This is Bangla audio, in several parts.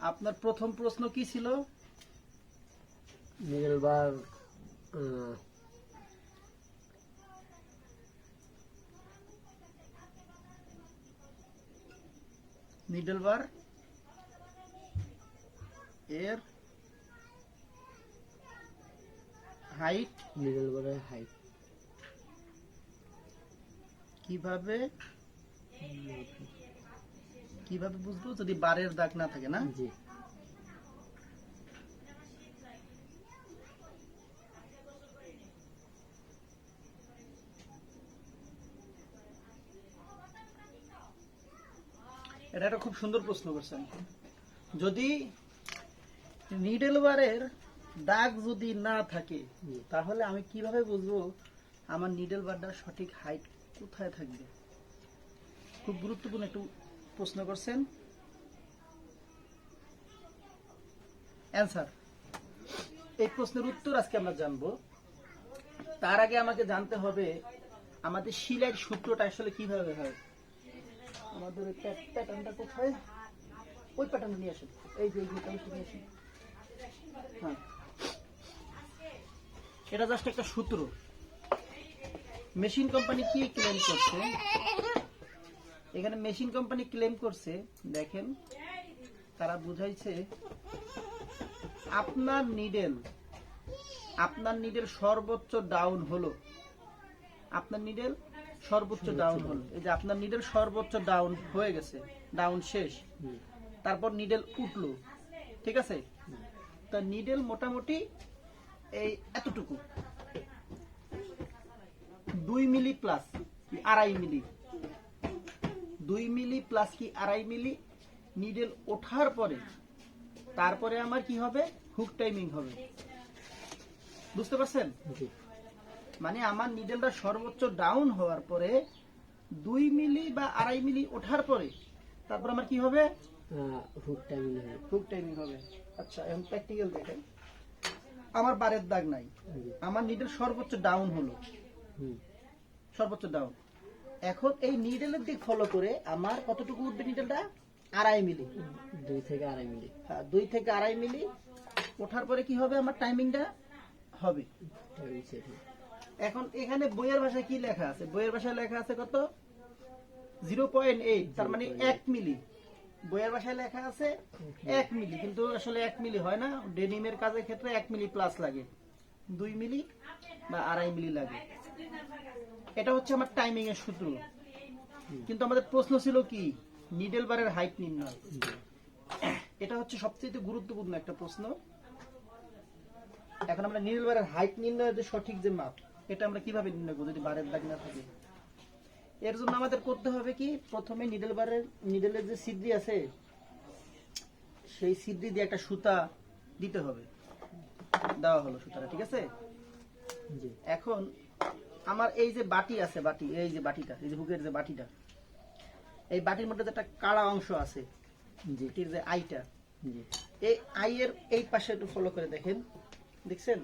আপনার প্রথম প্রশ্ন কি ছিল? নিডল বার আহ, নিডল বার এর হাইট নিডল বারের হাইট। কীভাবে? কীভাবে বুঝব? যদি বারের দাগ না থাকে না? জি। এটা একটা খুব সুন্দর প্রশ্ন করছেন। যদি নিডেল বারের দাগ যদি না থাকে তাহলে আমি কীভাবে বুঝব আমার নিডেল বারটা সঠিক হাইট কোথায় থাকবে? খুব গুরুত্বপূর্ণ একটু প্রশ্ন করছেন? অ্যান্সার এই প্রশ্নের উত্তর আজকে আমরা জানব। তার আগে আমাকে জানতে হবে, আমাদের শিলার সূত্রটা আসলে কীভাবে হয়? আমাদের প্যাটার্নটা কোথায়? ওই প্যাটার্ন নিয়ে আসেন। এই যে হ্যাঁ। এটা জাস্ট একটা সূত্র। মেশিন কোম্পানি কি ক্লেম করছে? এখানে মেশিন কোম্পানি ক্লেম করছে দেখেন তারা বুঝাইছে আপনার নিডেল আপনার নিডেল সর্বোচ্চ ডাউন হলো। আপনার নিডেল সর্বোচ্চ ডাউন হলো। এই যে আপনার নিডেল সর্বোচ্চ ডাউন হয়ে গেছে ডাউন শেষ। তারপর নিডেল উঠল ঠিক আছে? তা নিডেল মোটামুটি এই এতটুকু। দুই মিলি প্লাস আড়াই মিলি। দুই মিলি প্লাস কি আড়াই মিলি নিডেল ওঠার পরে তারপরে আমার কি হবে? হুক টাইমিং হবে। বুঝতে পারছেন? মানে আমার নিডেলটা সর্বোচ্চ ডাউন হওয়ার পরে দুই মিলি বা আড়াই মিলি ওঠার পরে তারপর আমার কি হবে? হুক টাইমিং হবে। হুক টাইমিং হবে। আচ্ছা এখন প্র্যাকটিক্যাল দেখেন। আমার বারের দাগ নাই। আমার নিডেল সর্বোচ্চ ডাউন হলো। সর্বোচ্চ ডাউন এখন এই নিডেলের দিক ফলো করে আমার কতটুকু উঠবে নিডেলটা আড়াই মিলি। দুই থেকে আড়াই মিনিট হ্যাঁ, দুই থেকে আড়াই মিলি। ওঠার পরে কি হবে আমার টাইমিংটা হবে। হবে এখন এখানে বইয়ের ভাষায় কি লেখা আছে? বইয়ের ভাষায় লেখা আছে কত? জিরো পয়েন্ট এইট তার মানে এক মিলি। বইয়ের ভাষায় লেখা আছে এক মিলি কিন্তু আসলে এক মিলি হয় না। ডেনিমের কাজের ক্ষেত্রে এক মিলি প্লাস লাগে। দুই মিলি বা আড়াই মিলি লাগে। এটা হচ্ছে আমার টাইমিং এর সূত্র। কিন্তু আমাদের প্রশ্ন ছিল কি? নিডেল বারের হাইট নির্ণয়। এটা হচ্ছে সবচেয়ে গুরুত্বপূর্ণ একটা প্রশ্ন। এখন আমরা নিডেল বারের হাইট নির্ণয়ের যে সঠিক যে মাপ এটা আমরা কীভাবে নির্ণয় করব যদি বারের দাগ না থাকে? এর জন্য আমাদের করতে হবে কি? প্রথমে নিডেল বারের নিডেলের যে সিদ্রি আছে সেই সিদ্রি দিয়ে একটা সুতা দিতে হবে। দেওয়া হলো সুতাটা ঠিক আছে? এখন আমার এই যে বাটি আছে বাটি এই যে বাটিটা এই যে হুকের যে বাটিটা এই বাটির মধ্যে একটা কাড়া অংশ আছে এটির যে আইটা এই আই এর এই পাশে একটু ফলো করে দেখেন দেখছেন?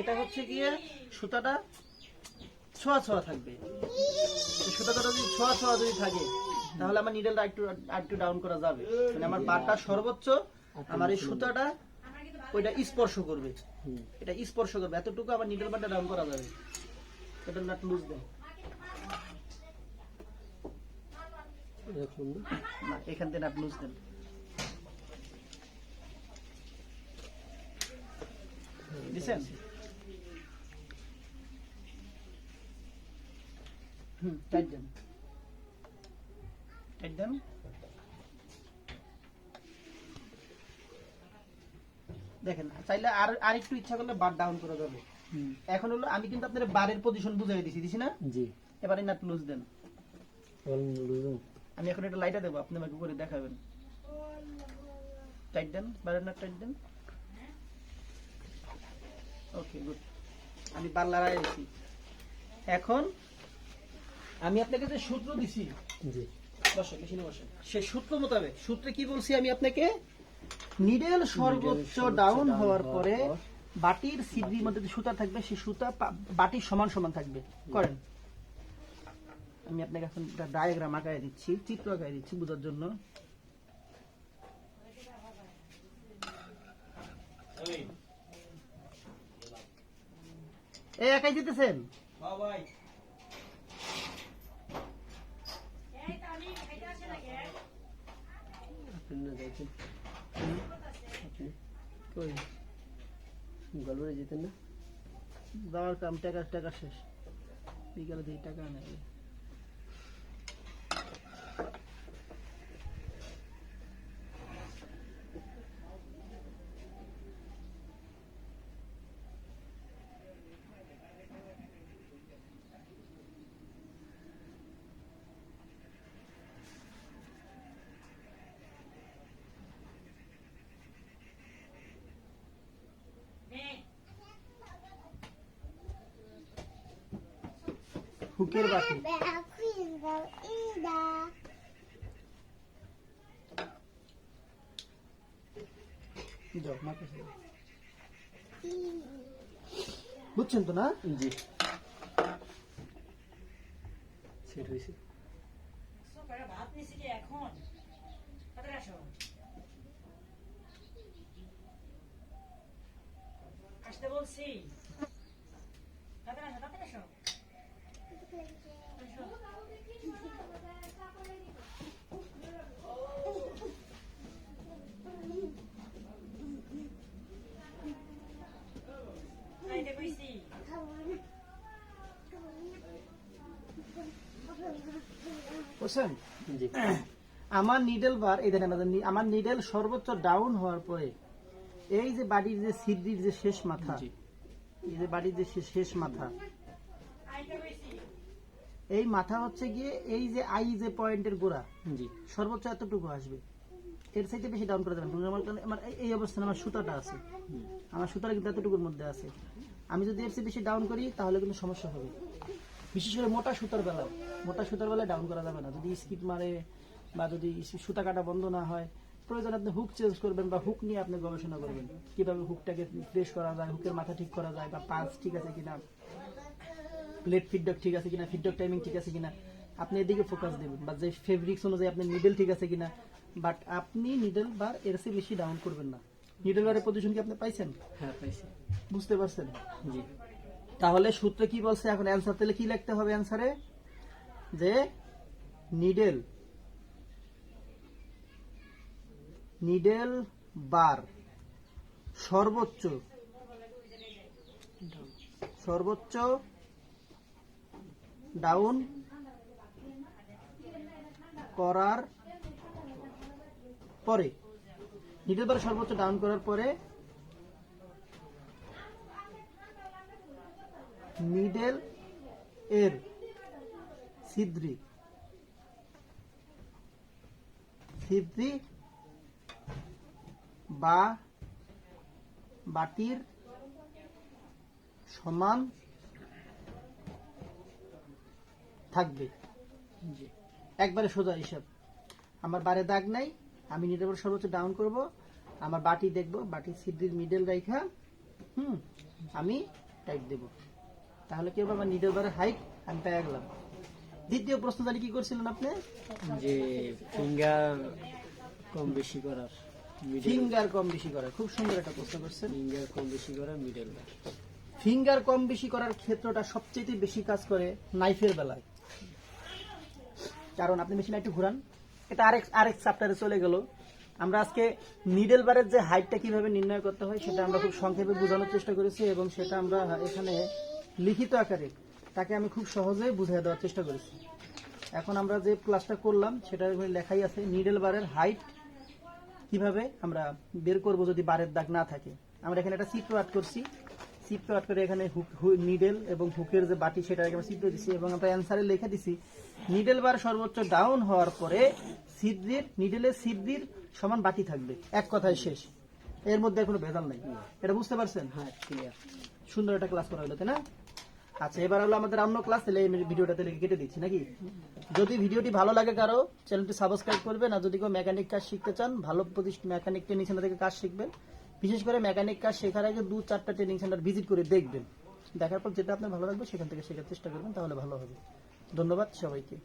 এটা হচ্ছে গিয়ে সুতাটা ছোঁয়া ছোঁয়া থাকবে। সুতাটা যদি ছোঁয়া ছোঁয়া যদি থাকে তাহলে আমার নিডেলটা একটু একটু ডাউন করা যাবে। মানে আমার বারটা সর্বোচ্চ আমার এই সুতাটা ওইটা স্পর্শ করবে। এটা স্পর্শ করবে। এতটুকু আমার নিডেল বারটা ডাউন করা যাবে। এটা নাট লুজ না এখান থেকে নাট লুজ দেন। দিছেন? হুম টাইট দেন। টাইট দেন? দেখেন চাইলে আর আর একটু ইচ্ছা করলে বার ডাউন করা যাবে এখন হলো আমি কিন্তু আপনার বারের পজিশন বুঝাই দিছি দিছি না? জি। এবারে নাট লুজ দেন। আমি এখন একটা লাইটা দেবো আপনি আমাকে করে দেখাবেন। টাইট দেন বারের নাট টাইট দেন। ওকে গুড আমি বার লড়াই দিছি। এখন আমি আপনাকে যে সূত্র দিছি। জি। বসেন মেশিনে বসেন। সে সূত্র মোতাবেক সূত্রে কি বলছি আমি আপনাকে? নিডেল সর্বোচ্চ ডাউন হওয়ার পরে বাটির সিদ্রির মধ্যে যে সুতা থাকবে সেই সুতা বাটির সমান সমান থাকবে। করেন। আমি আপনাকে এখন একটা ডায়াগ্রাম আঁকায় দিচ্ছি চিত্র আঁকায় দিচ্ছি বোঝার জন্য। এই একাই দিতেছেন? কই গল্পে যেতেন না। দাওয়ার কাম টাকা টাকা শেষ। বিকালে দিয়ে টাকা আনে। হুকের দাও। বুঝছেন তো না? জি। সেট হয়েছে। ভাত নিছি যে এখন আসতে বলছি। বুঝছেন? আমার নিডেল বার এই দেখেন আমার নিডেল সর্বোচ্চ ডাউন হওয়ার পরে এই যে বাড়ির যে সিদ্ধির যে শেষ মাথা এই যে বাড়ির যে শেষ মাথা এই মাথা হচ্ছে গিয়ে এই যে আই যে পয়েন্টের গোড়া জি। সর্বোচ্চ এতটুকু আসবে। এর সাইডে বেশি ডাউন করে দেবেন। আমার কারণে আমার এই- এই অবস্থানে আমার সুতাটা আছে। আমার সুতাটা কিন্তু এতটুকুর মধ্যে আছে। আমি যদি এর চেয়ে বেশি ডাউন করি তাহলে কিন্তু সমস্যা হবে। বিশেষ করে মোটা সুতার বেলায় মোটা সুতার বেলায় ডাউন করা যাবে না। যদি স্কিপ মারে বা যদি সুতা কাটা বন্ধ না হয় প্রয়োজন আপনি হুক চেঞ্জ করবেন বা হুক নিয়ে আপনি গবেষণা করবেন। কীভাবে হুকটাকে ফ্রেশ করা যায় হুকের মাথা ঠিক করা যায় বা পাঁচ ঠিক আছে কিনা প্লেট ফিডব্যাক ঠিক আছে কিনা ফিডব্যাক টাইমিং ঠিক আছে কিনা আপনি এদিকে ফোকাস দেবেন। বা যে ফেব্রিক্স অনুযায়ী আপনি নিডেল ঠিক আছে কিনা বাট আপনি নিডেল বার এর চেয়ে বেশি ডাউন করবেন না। নিডেল বারের পজিশন কি আপনি পাইছেন? হ্যাঁ পাইছি। বুঝতে পারছেন? জি। তাহলে সূত্রে কি বলছে? এখন অ্যান্সার তাহলে কি লিখতে হবে অ্যান্সারে যে নিডেল নিডেল বার সর্বোচ্চ সর্বোচ্চ ডাউন করার পরে নিডেল বার সর্বোচ্চ ডাউন করার পরে নিডেল এর ছিদ্রি। ছিদ্রি বা বাটির সমান থাকবে। জি। একবারে সোজা হিসাব। আমার বারে দাগ নাই আমি বার সর্বোচ্চ ডাউন করব আমার বাটি দেখব বাটির ছিদ্রির মিডল রেখা হুম আমি টাইট দেব। তাহলে কি হবে? আমার নিডেল বারের হাইট আমি পেয়ে গেলাম। দ্বিতীয় প্রশ্ন জানি কি করছিলেন আপনি? যে ফিঙ্গার কম বেশি করার ফিঙ্গার কম বেশি করা খুব সুন্দর একটা প্রশ্ন করছেন। ফিঙ্গার কম বেশি করা মিডল ফিঙ্গার কম বেশি করার ক্ষেত্রটা সবচেয়ে বেশি কাজ করে নাইফের বেলায়। কারণ আপনি মেশিন একটু ঘুরান এটা আরেক আরেক চ্যাপ্টারে চলে গেল। আমরা আজকে নিডেল বারের যে হাইটটা কীভাবে নির্ণয় করতে হয় সেটা আমরা খুব সংক্ষেপে বোঝানোর চেষ্টা করেছি এবং সেটা আমরা এখানে লিখিত আকারে তাকে আমি খুব সহজেই বুঝিয়ে দেওয়ার চেষ্টা করেছি। এখন আমরা যে ক্লাসটা করলাম সেটা লেখাই আছে নিডেল বারের হাইট কীভাবে আমরা বের করব যদি বারের দাগ না থাকে। আমরা এখানে একটা চিত্র আর্ট করছি। চিত্র আর্ট করে এখানে হুক নিডেল এবং হুকের যে বাটি সেটা আমরা চিত্র দিছি এবং আমরা অ্যান্সারে লিখে দিছি নিডেল বার সর্বোচ্চ ডাউন হওয়ার পরে সিদ্ধির নিডেলের সিদ্ধির সমান বাটি থাকবে। এক কথায় শেষ। এর মধ্যে কোনো ভেজাল নাই। এটা বুঝতে পারছেন? হ্যাঁ ক্লিয়ার সুন্দর একটা ক্লাস করা হলো তাই না? আচ্ছা এবার হলো আমাদের অন্য ক্লাস তাহলে এই ভিডিওটা তাহলে কেটে দিচ্ছি, নাকি? যদি ভিডিওটি ভালো লাগে কারও চ্যানেলটি সাবস্ক্রাইব করবেন, আর যদি কেউ মেকানিক কাজ শিখতে চান, ভালো প্রতিষ্ঠান মেকানিক ট্রেনিং সেন্টার থেকে কাজ শিখবেন, বিশেষ করে মেকানিক কাজ শেখার আগে দু, চারটা ট্রেনিং সেন্টার ভিজিট করে দেখবেন। দেখার পর যেটা আপনার ভালো লাগবে, সেখান থেকে শেখার চেষ্টা করবেন, তাহলে ভালো হবে। ধন্যবাদ সবাইকে।